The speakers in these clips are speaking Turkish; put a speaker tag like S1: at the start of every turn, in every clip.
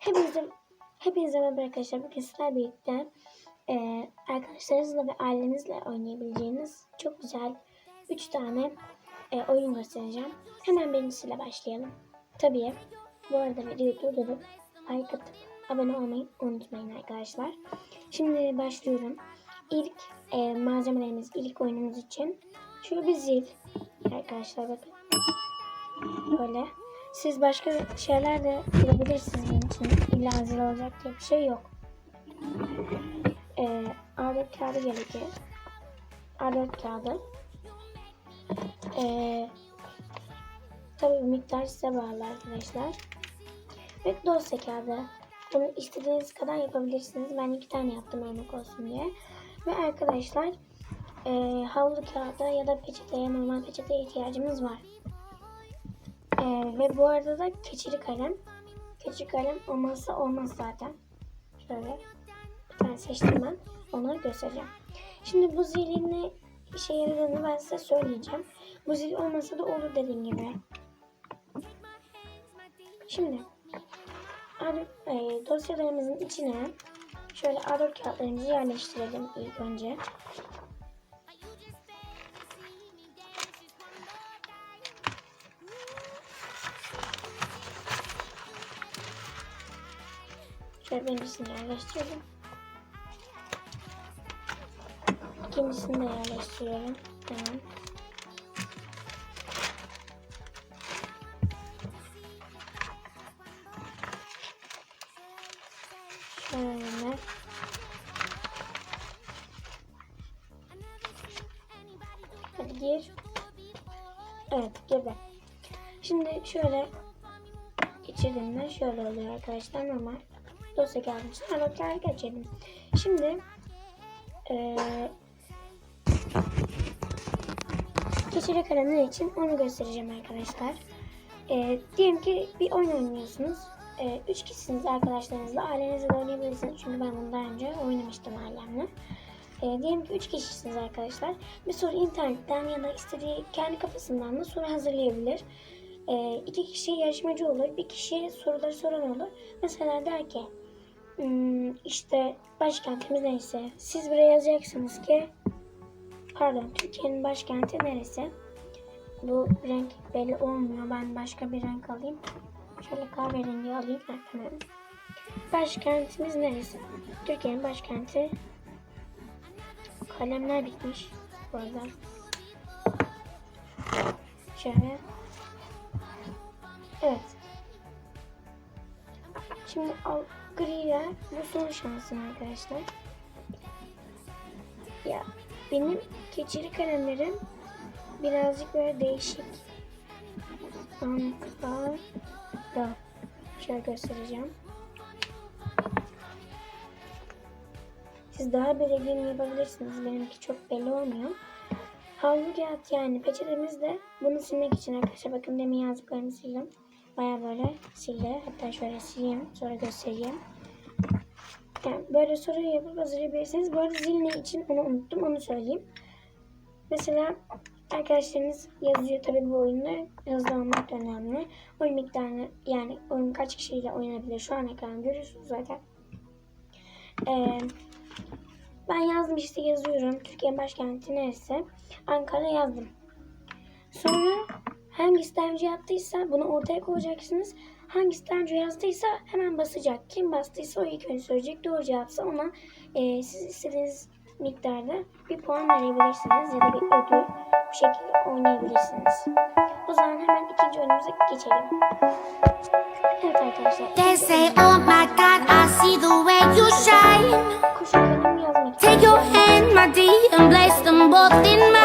S1: Hepinize, hepinize merhaba arkadaşlar. Bugün sizlerle birlikte e, arkadaşlarınızla ve ailenizle oynayabileceğiniz çok güzel 3 tane e, oyun göstereceğim. Hemen birincisiyle başlayalım. Tabii bu arada videoyu durdurup like atıp abone olmayı unutmayın arkadaşlar. Şimdi başlıyorum. İlk e, malzemelerimiz, ilk oyunumuz için şöyle bir zil. Arkadaşlar bakın. Böyle. Siz başka şeyler de bulabilirsiniz benim için. İlla zil olacak diye bir şey yok. Ee, A4 kağıdı gerekir. A4 kağıdı. Ee, tabii miktar size bağlı arkadaşlar. Ve dosya kağıdı. Bunu istediğiniz kadar yapabilirsiniz. Ben iki tane yaptım örnek olsun diye. Ve arkadaşlar e, havlu kağıda ya da peçeteye, normal peçeteye ihtiyacımız var. Ee, ve bu arada da keçeli kalem. Keçeli kalem olmazsa olmaz zaten. Şöyle bir tane seçtim ben. Onu göstereceğim. Şimdi bu zilin ne işe yaradığını ben size söyleyeceğim. Bu zil olmasa da olur dediğim gibi. Şimdi A4, e, dosyalarımızın içine şöyle A4 kağıtlarımızı yerleştirelim ilk önce. Şöyle birincisini yerleştirelim. İkincisini de yerleştiriyorum. Tamam. Şöyle. Hadi gir. Evet girdi. Şimdi şöyle geçirdiğimde şöyle oluyor arkadaşlar normal dosya kağıdı için aralıklar geçelim. Şimdi eee keçeli kalemler için onu göstereceğim arkadaşlar. Eee diyelim ki bir oyun oynuyorsunuz. Eee üç kişisiniz arkadaşlarınızla. Ailenizle oynayabilirsiniz. Çünkü ben bunu daha önce oynamıştım ailemle. E, diyelim ki 3 kişisiniz arkadaşlar. Bir soru internetten ya da istediği kendi kafasından da soru hazırlayabilir. E, iki kişi yarışmacı olur. Bir kişi soruları soran olur. Mesela der ki işte başkentimiz neyse. Siz buraya yazacaksınız ki pardon Türkiye'nin başkenti neresi? Bu renk belli olmuyor. Ben başka bir renk alayım. Şöyle kahverengi alayım. Ha. Başkentimiz neresi? Türkiye'nin başkenti Kalemler bitmiş bu. Şöyle. Evet. Şimdi al griye bu son şansım arkadaşlar. Ya benim keçeli kalemlerim birazcık böyle değişik. Ankara. Şöyle göstereceğim. Siz daha belirgin yapabilirsiniz. Benimki çok belli olmuyor. Havlu kağıt yani peçetemiz de bunu silmek için arkadaşlar. Bakın demin yazdıklarımı sildim. Baya böyle sildi. Hatta şöyle sileyim. Sonra göstereyim. Yani böyle soru yapıp hazırlayabilirsiniz. Bu arada zil ne için onu unuttum. Onu söyleyeyim. Mesela arkadaşlarınız yazıyor tabii bu oyunu. Hızlı olmak önemli. Oyun miktarını yani oyun kaç kişiyle oynanabilir. Şu an ekran görüyorsunuz zaten. Eee ben yazdım işte yazıyorum. Türkiye'nin başkenti neresi? Ankara yazdım. Sonra daha önce yaptıysa bunu ortaya koyacaksınız. Daha önce yazdıysa hemen basacak. Kim bastıysa o ilk önce söyleyecek. Doğru cevapsa ona e, siz istediğiniz miktarda bir puan verebilirsiniz. Ya da bir ödül bu şekilde oynayabilirsiniz. O zaman hemen ikinci oyunumuza geçelim. Evet arkadaşlar.
S2: They say, oh my God, I see the way you shine. Take your hand, my dear, and place them both in mine.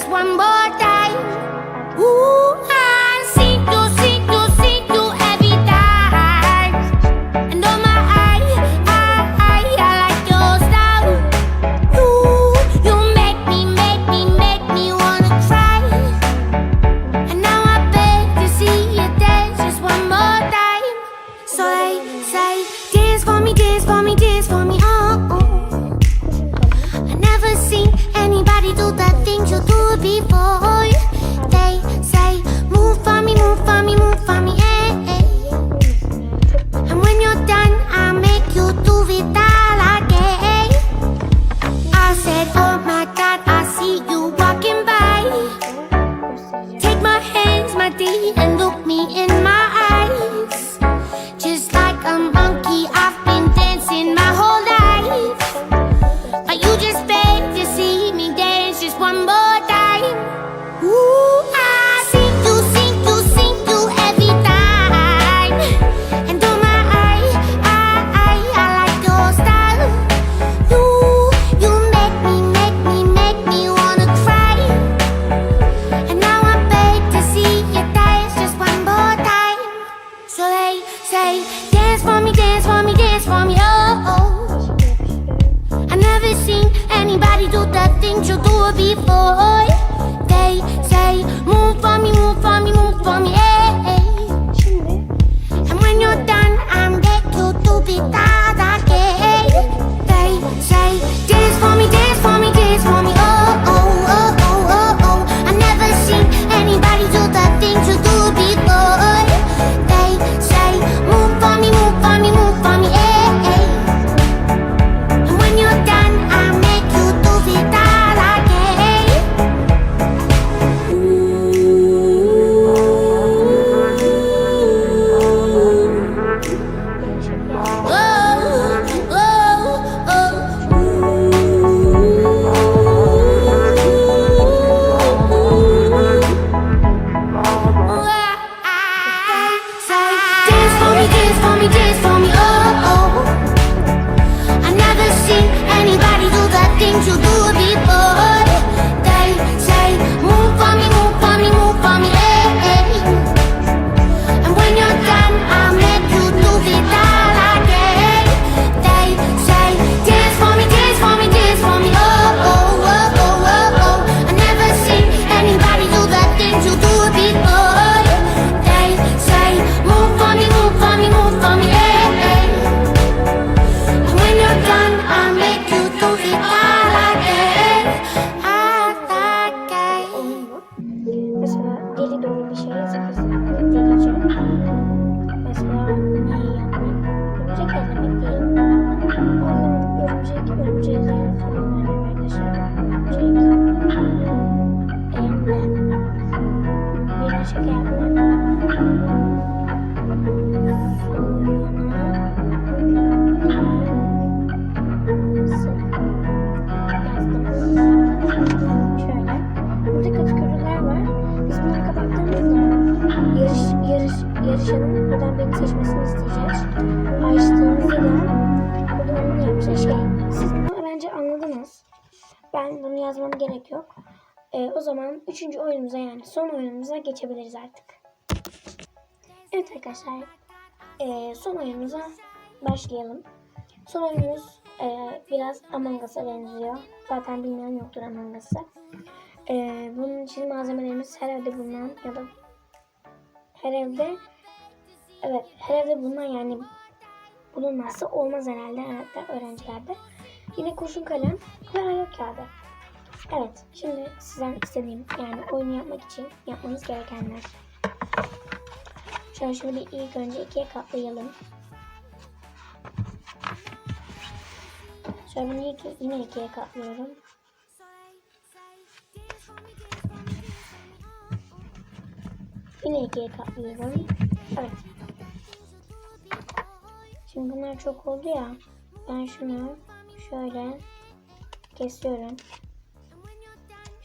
S2: Just one more time. Ooh, I see you, see you, see you every time. And oh my, I, I, I like your style. You, you make me, make me, make me wanna. And now I beg to see you dance just one more time. So say, dance for me, dance for me, dance for me, do before. They say, move for me, move for me, move for me,
S1: beni seçmesini isteyeceğiz. Açtığımızda da burada onun yapacağı şey. Siz bunu bence anladınız. Ben bunu yazmam gerek yok. Ee, o zaman üçüncü oyunumuza yani son oyunumuza geçebiliriz artık. Evet arkadaşlar. ee, son oyunumuza başlayalım. Son oyunumuz ee, biraz Among Us'a benziyor. Zaten bilmeyen yoktur Among Us'ı. Ee, bunun için malzemelerimiz her evde bulunan ya da her evde evet her evde bulunan yani bulunmazsa olmaz herhalde herhalde öğrencilerde. Yine kurşun kalem ve ayok kağıdı. Evet şimdi sizden istediğim yani oyunu yapmak için yapmanız gerekenler. Şöyle şunu bir ilk önce ikiye katlayalım. Şöyle bunu iki, yine ikiye katlıyorum. Yine ikiye katlıyorum. Evet. Şimdi bunlar çok oldu ya. Ben şunu şöyle kesiyorum.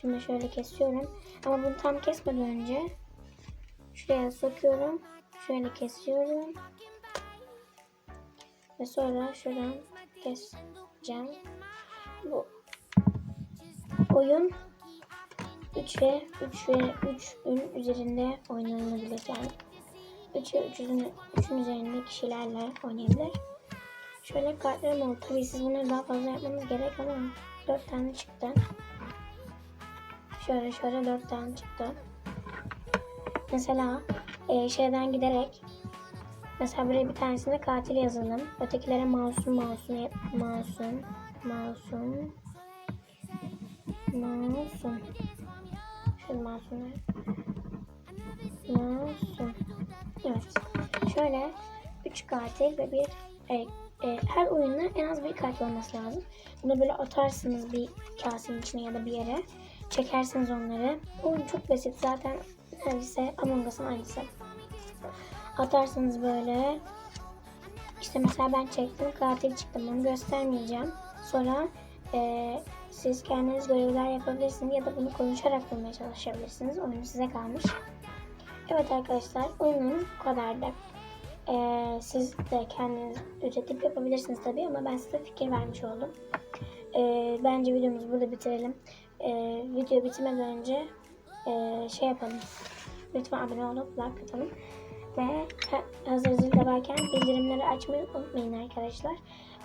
S1: Şunu şöyle kesiyorum. Ama bunu tam kesmeden önce şuraya sokuyorum. Şöyle kesiyorum. Ve sonra şuradan keseceğim. Bu oyun 3 ve 3 ve 3'ün üzerinde oynanabilir. Yani 3 ve 3'ün, 3'ün üzerinde kişilerle oynayabilir. Şöyle kartlarım oldu. Tabii siz bunları daha fazla yapmanız gerek ama 4 tane çıktı. Şöyle şöyle 4 tane çıktı. Mesela e, şeyden giderek mesela buraya bir tanesinde katil yazalım. Ötekilere masum masum masum masum masum Şöyle masumlar. Masum. Şöyle 3 katil ve bir e, e, her oyunda en az bir katil olması lazım. Bunu böyle atarsınız bir kasenin içine ya da bir yere. Çekersiniz onları. Oyun çok basit zaten neredeyse Among Us'ın aynısı. Atarsınız böyle. İşte mesela ben çektim katil çıktım onu göstermeyeceğim. Sonra e, siz kendiniz görevler yapabilirsiniz ya da bunu konuşarak bulmaya çalışabilirsiniz. Oyun size kalmış. Evet arkadaşlar oyunumuz bu kadardı. Ee, siz de kendiniz üretip yapabilirsiniz tabii ama ben size fikir vermiş oldum. Ee, bence videomuzu burada bitirelim. Ee, video bitmeden önce e, şey yapalım. Lütfen abone olup like atalım. Ve ha- hazır zilde varken bildirimleri açmayı unutmayın arkadaşlar.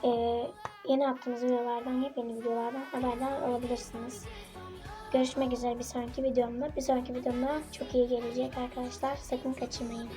S1: Ee, yeni attığımız videolardan, yepyeni videolardan haberdar olabilirsiniz. Görüşmek üzere bir sonraki videomda. Bir sonraki videomda çok iyi gelecek arkadaşlar. Sakın kaçırmayın.